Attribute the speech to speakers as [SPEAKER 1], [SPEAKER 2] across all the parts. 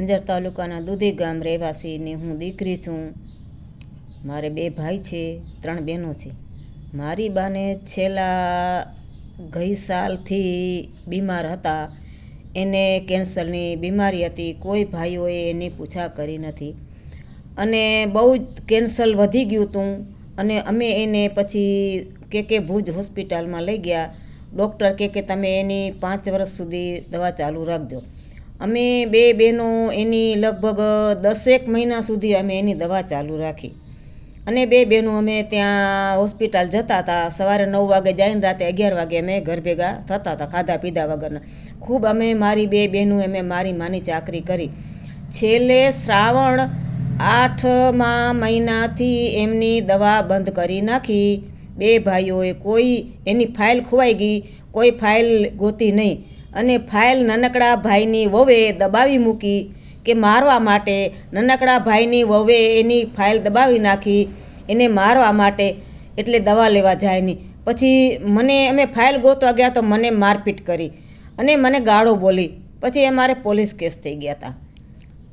[SPEAKER 1] અંજાર તાલુકાના દૂધી ગામ રહેવાસીની હું દીકરી છું. મારે બે ભાઈ છે, ત્રણ બહેનો છે. મારી બાને છેલ્લા ગઈ સાલથી બીમાર હતા. એને કેન્સરની બીમારી હતી, કોઈ ભાઈઓએ એની પૂછા કરી નથી. અને બહુ જ કેન્સર વધી ગયું હતું અને અમે એને પછી કે કે ભુજ હોસ્પિટલમાં લઈ ગયા. ડૉક્ટર કે કે તમે એની પાંચ વર્ષ સુધી દવા ચાલુ રાખજો. અમે બે બહેનો એની લગભગ દસેક મહિના સુધી અમે એની દવા ચાલુ રાખી. અને બે બહેનો અમે ત્યાં હોસ્પિટલ જતા હતા. સવારે નવ વાગે જઈને રાતે અગિયાર વાગે અમે ઘર ભેગા થતા હતા ખાધા પીધા વગરના. ખૂબ અમે મારી બે બહેનો અમે મારી માની ચાકરી કરી. છેલ્લે શ્રાવણ આઠમા મહિનાથી એમની દવા બંધ કરી નાખી. બે ભાઈઓએ કોઈ એની ફાઇલ ખોવાઈ ગઈ, કોઈ ફાઇલ ગોતી નહીં. અને ફાઇલ નાનકડા ભાઈની વહુએ દબાવી મૂકી કે મારવા માટે નાનકડા ભાઈની વહુએ એની ફાઇલ દબાવી નાખી, એને મારવા માટે એટલે દવા લેવા જાય નહીં. પછી મને, અમે ફાઇલ ગોતવા ગયા તો મને મારપીટ કરી અને મને ગાળો બોલી. પછી એ મારે પોલીસ કેસ થઈ ગયા હતા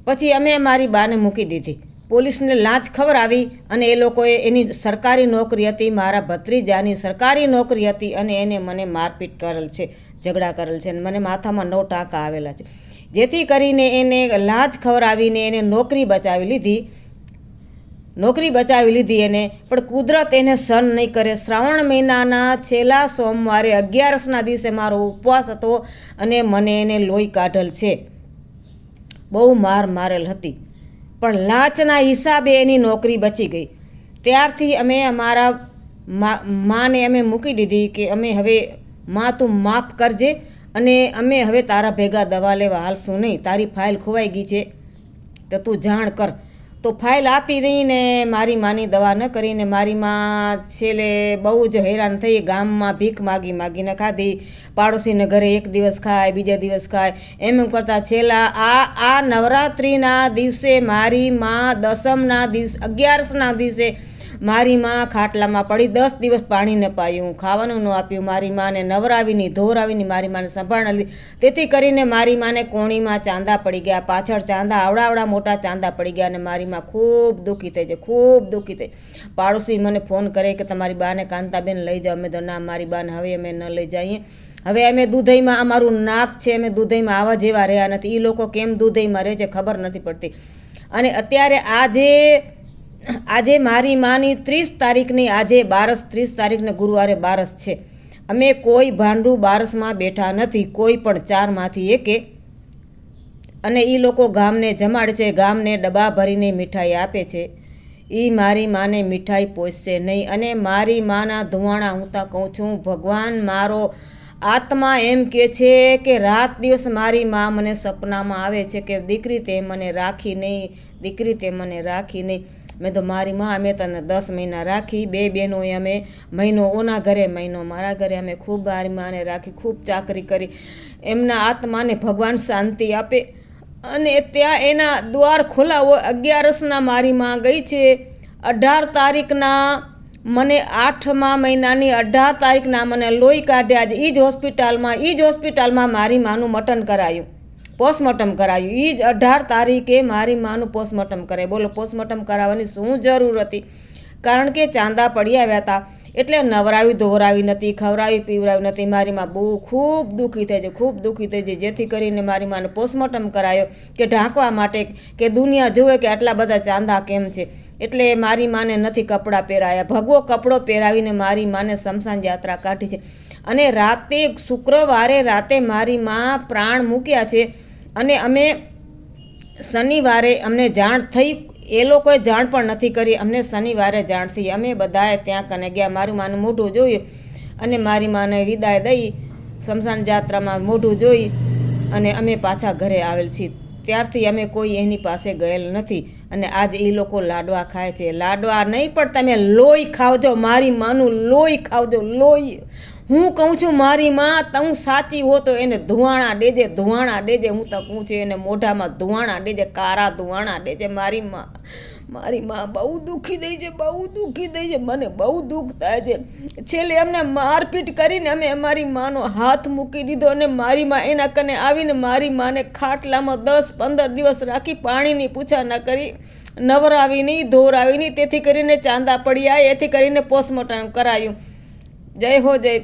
[SPEAKER 1] પછી અમે મારી બાને મૂકી દીધી. પોલીસને લાંચ ખવડાવી અને એ લોકોએ એની સરકારી નોકરી હતી, મારા ભત્રીજાની સરકારી નોકરી હતી અને એને મને મારપીટ કરેલ છે. ઝઘડા કરેલ છે અને મને માથામાં નવ ટાંકા આવેલા છે. જેથી કરીને એને લાજ ખવડાવીને એને નોકરી બચાવી લીધી. નોકરી બચાવી લીધી એને, પણ કુદરત એને સહન નહીં કરે. શ્રાવણ મહિનાના છેલ્લા સોમવારે અગિયારસના દિવસે મારો ઉપવાસ હતો અને મને એને લોહી કાઢેલ છે. બહુ માર મારેલ હતી. પણ લાંચના હિસાબે એની નોકરી બચી ગઈ. ત્યારથી અમે અમારા માને અમે મૂકી દીધી કે અમે હવે માં તું માફ કરજે અને અમે હવે તારા ભેગા દવા લેવા હાલશું નહીં. તારી ફાઇલ ખોવાઈ ગઈ છે તો તું જાણ કર. તો ફાઇલ આપી રહીને મારી માની દવા ન કરીને મારી માં છેલ્લે બહુ જ હેરાન થઈ, ગામમાં ભીખ માગી માગીને ખાધી. પાડોશીને ઘરે એક દિવસ ખાય, બીજા દિવસ ખાય. એમ એમ કરતાં છેલ્લા આ આ નવરાત્રિના દિવસે મારી માં દસમના દિવસ, અગિયારસના દિવસે મારી માં ખાટલામાં પડી દસ દિવસ પાણી ન પાયું. ખાવાનું ન આપ્યું મારી માને, નવરાવીની, ધોરાવીની મારી માને સંભાળ તેથી કરીને મારી માને કોણીમાં ચાંદા પડી ગયા. પાછળ ચાંદા, આવડા આવડા મોટા ચાંદા પડી ગયા અને મારી માં ખૂબ દુઃખી થઈ છે ખૂબ દુઃખી થઈ. પાડોશી મને ફોન કરે કે તમારી બાને કાંતાબેન લઈ જાઓ. અમે તો, ના, મારી બાને હવે અમે ન લઈ જઈએ. હવે અમે દૂધઈમાં અમારું નાક છે, અમે દૂધઈમાં આવા જેવા રહ્યા નથી. એ લોકો કેમ દૂધઈમાં રહે છે ખબર નથી પડતી. અને અત્યારે આજે આજે મારી માની ત્રીસ તારીખની આજે બારસ, ત્રીસ તારીખને ગુરુવારે બારસ છે. અમે કોઈ ભાંડું બારસમાં બેઠા નથી, કોઈ પણ ચારમાંથી એકે. અને એ લોકો ગામને જમાડે છે, ગામને ડબ્બા ભરીને મીઠાઈ આપે છે. એ મારી માને મીઠાઈ પોષશે નહીં. અને મારી માના ધુવાણા હું તો કહું છું, ભગવાન મારો આત્મા એમ કે છે કે રાત દિવસ મારી મા મને સપનામાં આવે છે કે દીકરી તે મને રાખી નહીં, દીકરી તે મને રાખી નહીં. મેં તો મારી માં અમે તને દસ મહિના રાખી, બે બહેનોએ અમે મહિનો ઓના ઘરે, મહિનો મારા ઘરે અમે ખૂબ મારી માને રાખી, ખૂબ ચાકરી કરી. એમના આત્માને ભગવાન શાંતિ આપે અને ત્યાં એના દ્વાર ખોલા અગિયારસના મારી માં ગઈ છે. અઢાર તારીખના મને આઠમા મહિનાની અઢાર તારીખના મને લોહી કાઢ્યા છે. એ જ હોસ્પિટલમાં એ જ હોસ્પિટલમાં મારી માનું મટન કરાયું. પોસ્ટમોર્ટમ કરાયું. એ જ અઢાર તારીખે મારી માનું પોસ્ટમોર્ટમ કરાય બોલો, પોસ્ટમોર્ટમ કરાવવાની શું જરૂર હતી? કારણ કે ચાંદા પડી આવ્યા હતા. એટલે નવરાવી ધોવરાવી નથી, ખવરાવી પીવરાવી નથી. મારી માં બહુ ખૂબ દુઃખી થઈ છે ખૂબ દુઃખી થઈ છે જેથી કરીને મારી માને પોસ્ટમોર્ટમ કરાયો કે ઢાંકવા માટે કે દુનિયા જુએ કે આટલા બધા ચાંદા કેમ છે? એટલે મારી માને નથી કપડાં પહેરાયા. ભગવો કપડો પહેરાવીને મારી માને શમશાન યાત્રા કાઢી છે. અને રાતે, શુક્રવારે રાતે મારી મા પ્રાણ મૂક્યા છે. અને અમે શનિવારે અમને જાણ થઈ, એ લોકોએ જાણ પણ નથી કરી. અમને શનિવારે જાણ થઈ. અમે બધાએ ત્યાં કને ગયા. મારું માનું મોઢું જોયું અને મારી માને વિદાય દઈ, શમશાન જાત્રામાં મોઢું જોઈ અને અમે પાછા ઘરે આવેલ છીએ. ત્યારથી અમે કોઈ એની પાસે ગયેલ નથી અને આજ એ લોકો લાડવા ખાય છે. લાડવા નહીં પણ તમે લોહી ખાવજો. મારી માનું લોહી ખાવજો. લોહી હું કહું છું, મારી માં તું સાચી હો તો એને ધુવાણા દેજે ધુવાણા દેજે હું તો કહું છું, એને મોઢામાં ધુવાણા દેજે કારા ધુવાણા દેજે મારી માં મારી માં બહુ દુઃખી દઈ છે, બહુ દુઃખી દઈ છે. મને બહુ દુઃખ થાય છે. છેલ્લે અમને મારપીટ કરીને અમે અમારી માનો હાથ મૂકી દીધો અને મારી માં એના કને આવીને મારી માને ખાટલામાં દસ પંદર દિવસ રાખી પાણીની પૂછા ન કરી નવરાવી નહીં ધોરાવી નહીં તેથી કરીને ચાંદા પડ્યા એથી કરીને પોસ્ટમોર્ટમ કરાયું. જય હો જય.